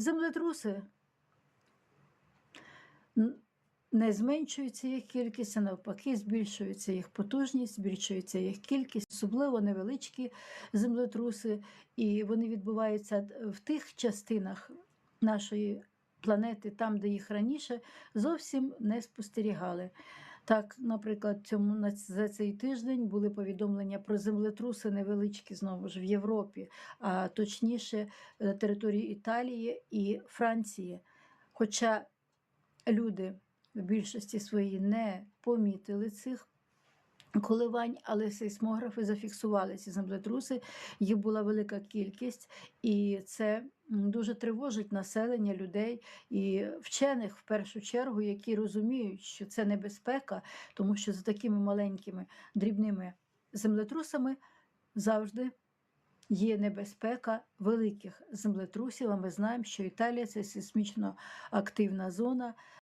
Землетруси не зменшується їх кількість, а навпаки, збільшується їх потужність, збільшується їх кількість, особливо невеличкі землетруси, і вони відбуваються в тих частинах нашої планети, там, де їх раніше зовсім не спостерігали. Так, наприклад, цьому за цей тиждень були повідомлення про землетруси невеличкі знову ж в Європі, а точніше на території Італії і Франції. Хоча люди в більшості своїй не помітили цих коливань, але сейсмографи зафіксували ці землетруси. Їх була велика кількість, і це дуже тривожить населення людей і вчених в першу чергу, які розуміють, що це небезпека, тому що за такими маленькими дрібними землетрусами завжди. Є небезпека великих землетрусів. А ми знаємо, що Італія це сейсмічно активна зона,